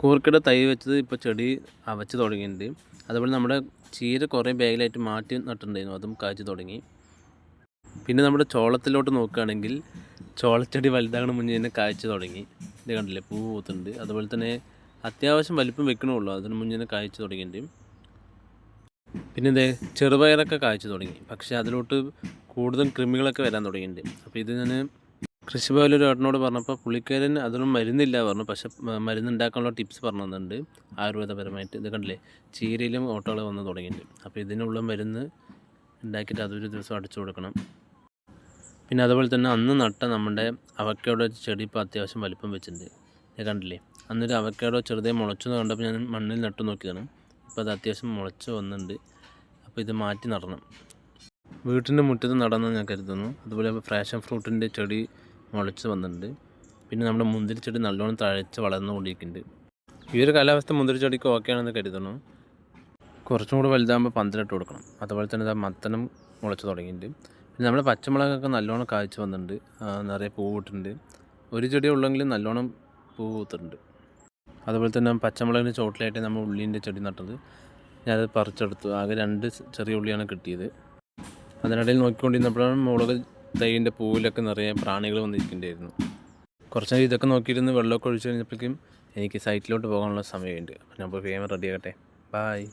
കൂർക്കയുടെ തൈ വെച്ചത് ഇപ്പോൾ ചെടി അവച്ച് തുടങ്ങിയിട്ടുണ്ട്. അതുപോലെ നമ്മുടെ ചീര കുറേ ബാഗിലായിട്ട് മാറ്റി നട്ടിട്ടുണ്ടായിരുന്നു. അതും കാച്ചു തുടങ്ങി. പിന്നെ നമ്മുടെ ചോളത്തിലോട്ട് നോക്കുകയാണെങ്കിൽ ചോളച്ചെടി വലുതാകണ മുന്നേ തന്നെ കാഴ്ച തുടങ്ങി. ഇത് കണ്ടില്ലേ? പൂ പൂത്തുണ്ട്. അതുപോലെ തന്നെ അത്യാവശ്യം വലിപ്പം വെക്കണമുള്ളൂ. അതിന് മുന്നേ തന്നെ കാഴ്ച തുടങ്ങിയിട്ടുണ്ട്. പിന്നെ ഇതേ ചെറുപയറൊക്കെ കാഴ്ച തുടങ്ങി. പക്ഷേ അതിലോട്ട് കൂടുതൽ കൃമികളൊക്കെ വരാൻ തുടങ്ങിയിട്ടുണ്ട്. അപ്പോൾ ഇത് ഞാൻ കൃഷിഭവനിൽ ഒരു ഏട്ടനോട് പറഞ്ഞപ്പോൾ പുള്ളിക്കാരൻ അതൊന്നും മരുന്നില്ല പറഞ്ഞു. പക്ഷെ മരുന്ന് ഉണ്ടാക്കാനുള്ള ടിപ്സ് പറഞ്ഞു തന്നിട്ടുണ്ട് ആയുർവേദപരമായിട്ട്. ഇത് കണ്ടില്ലേ? ചീരയിലും ഓട്ടോകൾ വന്ന് തുടങ്ങിയിട്ടുണ്ട് അപ്പോൾ ഇതിനുള്ള മരുന്ന് ഉണ്ടാക്കിയിട്ട് അതൊരു ദിവസം അടിച്ചു കൊടുക്കണം. പിന്നെ അതുപോലെ തന്നെ അന്ന് നട്ട നമ്മുടെ അവക്കയുടെ ചെടി ഇപ്പോൾ അത്യാവശ്യം വലിപ്പം വെച്ചിട്ടുണ്ട്. ഇത് കണ്ടില്ലേ? അന്നൊരു അവക്കയുടെ ചെറുതായി മുളച്ചു കണ്ടപ്പോൾ ഞാൻ മണ്ണിൽ നട്ടു നോക്കിയതാണ്. അപ്പോൾ അത് അത്യാവശ്യം മുളച്ച് വന്നിട്ടുണ്ട്. അപ്പോൾ ഇത് മാറ്റി നടണം. വീട്ടിന്റെ മുറ്റത്ത് നടന്നു ഞാൻ കരുതുന്നു. അതുപോലെ ഫ്രാഷൻ ഫ്രൂട്ടിന്റെ ചെടി മുളച്ച് വന്നിട്ടുണ്ട്. പിന്നെ നമ്മുടെ മുന്തിരി ചെടി നല്ലോണം തഴച്ച് വളർന്നുകൊണ്ടിരിക്കുന്നുണ്ട് ഈ ഒരു കാലാവസ്ഥ മുന്തിരി ചെടിക്ക് ഓക്കെ ആണെന്ന് കരുതുന്നു. കുറച്ചും കൂടി വലുതാകുമ്പോൾ പന്തലിട്ട് കൊടുക്കണം. അതുപോലെ തന്നെ മത്തനം മുളച്ച് തുടങ്ങിയിട്ടുണ്ട്. പിന്നെ നമ്മുടെ പച്ചമുളകൊക്കെ നല്ലോണം കായ്ച്ച് വന്നിട്ടുണ്ട്. നിറയെ പൂ വിട്ടിട്ടുണ്ട് ഒരു ചെടി ഉള്ളെങ്കിലും നല്ലോണം പൂ പൂത്തിട്ടുണ്ട്. അതുപോലെ തന്നെ പച്ചമുളകിന് ചോട്ടിലായിട്ട് നമ്മൾ ഉള്ളിന്റെ ചെടി നട്ടത്. ഞാനത് പറിച്ചെടുത്തു. ആകെ രണ്ട് ചെറിയ ഉള്ളിയാണ് കിട്ടിയത്. അതിനിടയിൽ നോക്കിക്കൊണ്ടിരുന്നപ്പോഴാണ് മുളക് തൈന്റെ പൂവിലൊക്കെ നിറയെ പ്രാണികൾ വന്നിരിക്കേണ്ടിയിരുന്നു. കുറച്ച് നേരം ഇതൊക്കെ നോക്കിയിരുന്ന് വെള്ളമൊക്കെ ഒഴിച്ച് കഴിഞ്ഞപ്പോഴേക്കും എനിക്ക് സൈറ്റിലോട്ട് പോകാനുള്ള സമയമുണ്ട്. ഞാൻ പോയി വേഗം റെഡിയാകട്ടെ ബായ്